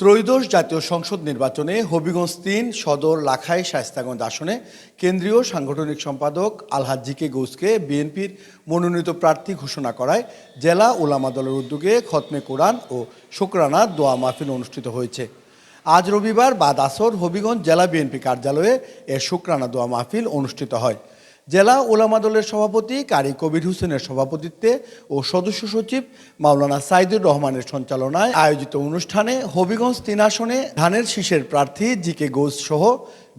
ত্রয়োদশ জাতীয় সংসদ নির্বাচনে হবিগঞ্জ তিন, সদর, লাখাই, শায়স্তাগঞ্জ আসনে কেন্দ্রীয় সাংগঠনিক সম্পাদক আলহাজ জিকে গৌসকে বিএনপির মনোনীত প্রার্থী ঘোষণা করায় জেলা ওলামা দলের উদ্যোগে খতমে কোরআন ও শুক্রানা দোয়া মাহফিল অনুষ্ঠিত হয়েছে। আজ রবিবার বাদ আসর হবিগঞ্জ জেলা বিএনপি কার্যালয়ে এ শুক্রানা দোয়া মাহফিল অনুষ্ঠিত হয়। জেলা ওলামা দলের সভাপতি কারি কবির হোসেনের সভাপতিত্বে ও সদস্য সচিব মাওলানা সাইদুর রহমানের সঞ্চালনায় আয়োজিত অনুষ্ঠানে হবিগঞ্জ তিন আসনে ধানের শীষের প্রার্থী জি কে ঘোষ সহ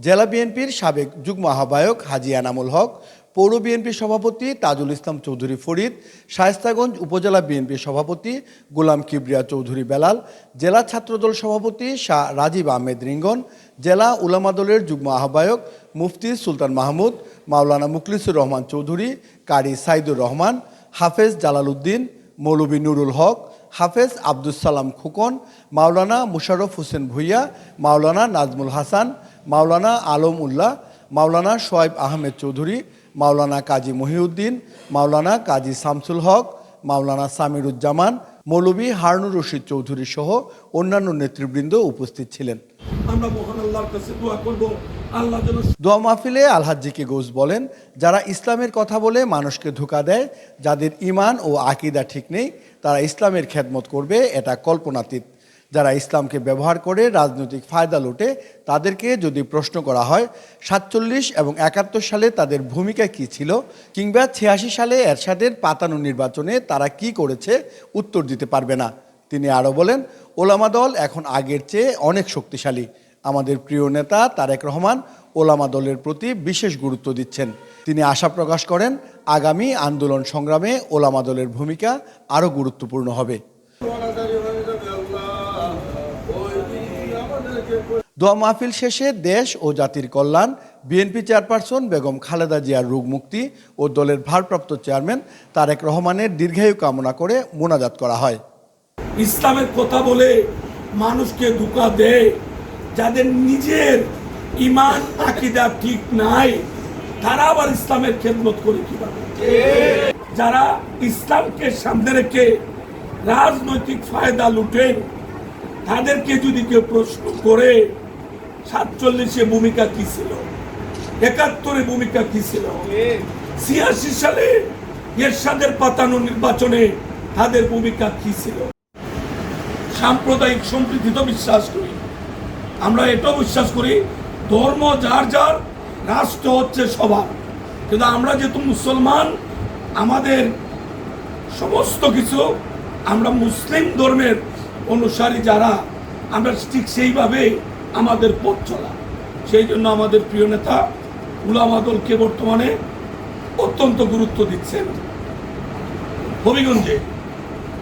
জেলা বিএনপির সাবেক যুগ্ম আহ্বায়ক হাজি আনামুল হক, পৌর বিএনপি সভাপতি তাজুল ইসলাম চৌধুরী ফরিদ, শায়স্তাগঞ্জ উপজেলা বিএনপি সভাপতি গোলাম কিবরিয়া চৌধুরী বেলাল, জেলা ছাত্রদল সভাপতি শাহ রাজীব আহমেদ রিঙ্গন জেলা উলামা দলের যুগ্ম আহ্বায়ক মুফতি সুলতান মাহমুদ, মাওলানা মুখলিসুর রহমান চৌধুরী, কারি সাইদুর রহমান, হাফেজ জালাল উদ্দিন মৌলবী নুরুল হক, হাফেজ আব্দুস সালাম খুকন, মাওলানা মুশারফ হোসেন ভুইয়া, মাওলানা নাজমুল হাসান, মাওলানা আলম উল্লাহ, মাওলানা সোয়েব আহমেদ চৌধুরী, মাওলানা কাজী মহিউদ্দিন, মাওলানা কাজী শামসুল হক, মাওলানা সামিরুজ্জামান মৌলবী হারনুর রশিদ চৌধুরী সহ অন্যান্য নেতৃবৃন্দ উপস্থিত ছিলেন। আমরা মহান আল্লাহর কাছে দোয়া করব। আল্লাহ যেন দোয়া মাহফিলে আলহাজ্জিকে গোস বলেন, যারা ইসলামের কথা বলে মানুষকে ধোকা দেয়, যাদের ইমান ও আকিদা ঠিক নেই, তারা ইসলামের খেদমত করবে, এটা কল্পনাতীত। যারা ইসলামকে ব্যবহার করে রাজনৈতিক ফায়দা লুটে, তাদেরকে যদি প্রশ্ন করা হয়, সাতচল্লিশ এবং একাত্তর সালে তাদের ভূমিকা কি ছিল, কিংবা ছিয়াশি সালে এরশাদের পাতানো নির্বাচনে তারা কি করেছে, উত্তর দিতে পারবে না। তিনি আরও বলেন ওলামা দল এখন আগের চেয়ে অনেক শক্তিশালী। আমাদের প্রিয় নেতা তারেক রহমান ওলামা দলের প্রতি বিশেষ গুরুত্ব দিচ্ছেন। তিনি আশা প্রকাশ করেন, আগামী আন্দোলন সংগ্রামে ওলামা দলের ভূমিকা আরও গুরুত্বপূর্ণ হবে। দোয়া মাহফিল শেষে দেশ ও জাতির কল্যাণ, বিএনপি চেয়ারপারসন বেগম খালেদা জিয়ার রোগ মুক্তি ও দলের ভারপ্রাপ্ত চেয়ারম্যান তারেক রহমানের দীর্ঘায়ু কামনা করে মোনাজাত করা হয়। ইসলামের কথা বলে মানুষকে ধোকা দেয়, যাদের নিজের ইমান, আকিদা ঠিক নাই, তারা আবার ইসলামের খেদমত করে কীভাবে? যারা ইসলামকে সামনে রেখে রাজনৈতিক ফায়দা লুটেন তাদেরকে যদি কেউ প্রশ্ন করে, সাতচল্লিশে ভূমিকা কি ছিল? একাত্তরে ভূমিকা কি ছিল? ছিয়াশি সালে এরশাদের পাতানো নির্বাচনে তাদের ভূমিকা কি ছিল? সাম্প্রদায়িক সম্প্রীতিতে বিশ্বাস করি। আমরা এটাও বিশ্বাস করি, ধর্ম যার যার, রাষ্ট্র হচ্ছে সবার। কিন্তু আমরা যেহেতু মুসলমান, আমাদের সমস্ত কিছু আমরা মুসলিম ধর্মের অনুসারী যারা, আমরা ঠিক সেইভাবে আমাদের পথ চলা। সেই জন্য আমাদের প্রিয় নেতা উলামাদলকে বর্তমানে অত্যন্ত গুরুত্ব দিচ্ছেন। হবিগঞ্জে,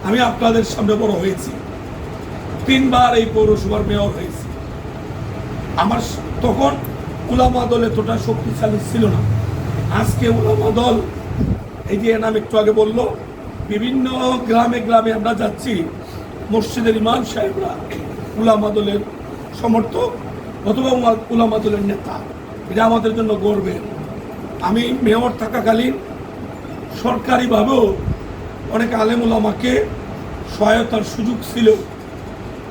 আমি আপনাদের সামনে বড় হয়েছি। তিনবার এই পৌরসভার মেয়র হয়েছি। আমার তখন উলামা দল এতটা শক্তিশালী ছিল না। আজকে উলামা দল এই যে নাম একটু আগে বলল, বিভিন্ন গ্রামে গ্রামে আমরা যাচ্ছি, মসজিদের ইমাম সাহেবরা উলামা দলের সমর্থক অথবা উলামা দলের নেতা। এটা আমাদের জন্য গর্বের আমি মেয়র থাকাকালীন সরকারিভাবেও অনেক আলেম আমাকে সহায়তার সুযোগ ছিল।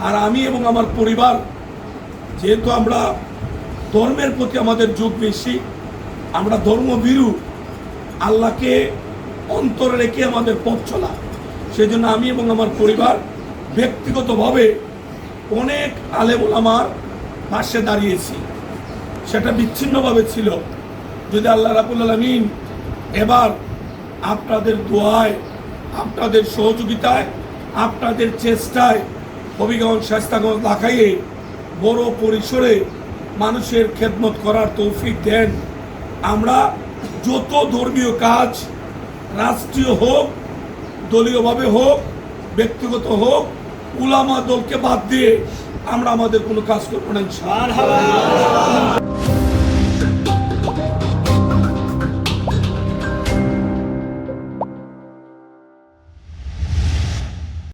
আর আমি এবং আমার পরিবার, যেহেতু আমরা ধর্মের প্রতি আমাদের যোগ বেশি, আমরা ধর্মভীরু, আল্লাহকে অন্তরে রেখে আমাদের পথ চলা। সেই জন্য আমি এবং আমার পরিবার ব্যক্তিগতভাবে অনেক আলেমুল আমার পাশে দাঁড়িয়েছি। সেটা বিচ্ছিন্নভাবে ছিল। যদি আল্লাহ রাবুল আলমিন এবার আপনাদের দোয়ায়, আপনাদের সহযোগিতায়, আপনাদের চেষ্টায় হবিগঞ্জ শাস্তাগঞ্জ লাখাইয়ে বড় পরিসরে মানুষের খেদমত করার তৌফিক দেন আমরা যত ধর্মীয় কাজ, রাষ্ট্রীয় হোক, দলীয়ভাবে হোক, ব্যক্তিগত হোক, উলামা দলকে বাদ দিয়ে আমরা আমাদের কোনো কাজ করব না।